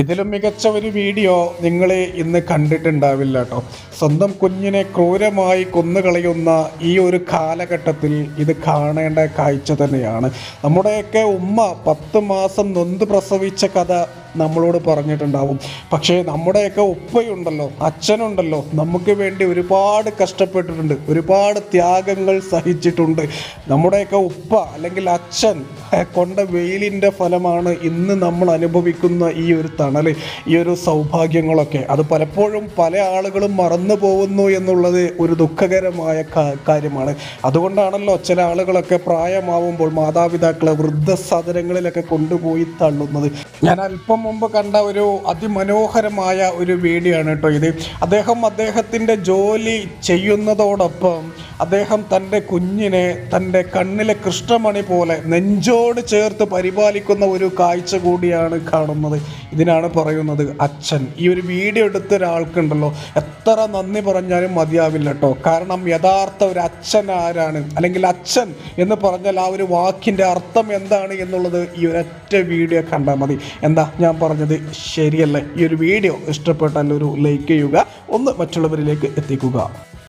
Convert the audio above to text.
ഇതിലും മികച്ച ഒരു വീഡിയോ നിങ്ങൾ ഇന്ന് കണ്ടിട്ടുണ്ടാവില്ല കേട്ടോ സ്വന്തം കുഞ്ഞിനെ ക്രൂരമായി കൊന്നുകളയുന്ന ഈ ഒരു കാലഘട്ടത്തിൽ ഇത് കാണേണ്ട കാഴ്ച തന്നെയാണ്. നമ്മുടെയൊക്കെ ഉമ്മ പത്ത് മാസം നൊന്ത് പ്രസവിച്ച കഥ നമ്മളോട് പറഞ്ഞിട്ടുണ്ടാവും. പക്ഷേ നമ്മുടെയൊക്കെ ഉപ്പയുണ്ടല്ലോ അച്ഛനുണ്ടല്ലോ നമുക്ക് വേണ്ടി ഒരുപാട് കഷ്ടപ്പെട്ടിട്ടുണ്ട് ഒരുപാട് ത്യാഗങ്ങൾ സഹിച്ചിട്ടുണ്ട്. നമ്മുടെയൊക്കെ ഉപ്പ അല്ലെങ്കിൽ അച്ഛൻ കൊണ്ട വെയിലിന്റെ ഫലമാണ് ഇന്ന് നമ്മൾ അനുഭവിക്കുന്ന ഈ ഒരു തണൽ ഈ ഒരു സൗഭാഗ്യങ്ങളൊക്കെ. അത് പലപ്പോഴും പല ആളുകളും മറന്നു പോകുന്നു എന്നുള്ളത് ഒരു ദുഃഖകരമായ കാര്യമാണ്. അതുകൊണ്ടാണല്ലോ ചില ആളുകളൊക്കെ പ്രായമാവുമ്പോൾ മാതാപിതാക്കളെ വൃദ്ധസദനങ്ങളിലൊക്കെ കൊണ്ടുപോയി തള്ളുന്നത്. ഞാൻ അല്പം മുമ്പ് കണ്ട ഒരു അതിമനോഹരമായ ഒരു വീഡിയോ ആണ് കേട്ടോ ഇത്. അദ്ദേഹം അദ്ദേഹത്തിന്റെ ജോലി ചെയ്യുന്നതോടൊപ്പം അദ്ദേഹം തന്റെ കുഞ്ഞിനെ തന്റെ കണ്ണിലെ കൃഷ്ണമണി പോലെ നെഞ്ചോട് ചേർത്ത് പരിപാലിക്കുന്ന ഒരു കാഴ്ച കൂടിയാണ് കാണുന്നത്. ഇതിനാണ് പറയുന്നത് അച്ഛൻ. ഈ ഒരു വീഡിയോ എടുത്ത ഒരാൾക്കുണ്ടല്ലോ. എത്ര നന്ദി പറഞ്ഞാലും മതിയാവില്ല കേട്ടോ. കാരണം യഥാർത്ഥ ഒരു അച്ഛൻ ആരാണ്? അല്ലെങ്കിൽ അച്ഛൻ എന്ന് പറഞ്ഞാൽ ആ ഒരു വാക്കിന്റെ അർത്ഥം എന്താണ് എന്നുള്ളത് ഈ ഒരൊറ്റ വീഡിയോ കണ്ടാൽ മതി. എന്താ? ഞാൻ പറഞ്ഞത് ശരിയല്ലേ? ഈ ഒരു വീഡിയോ ഇഷ്ടപ്പെട്ടാൽ ഒരു ലൈക്ക് ചെയ്യുക ഒന്ന് മറ്റുള്ളവരിലേക്ക് എത്തിക്കുക.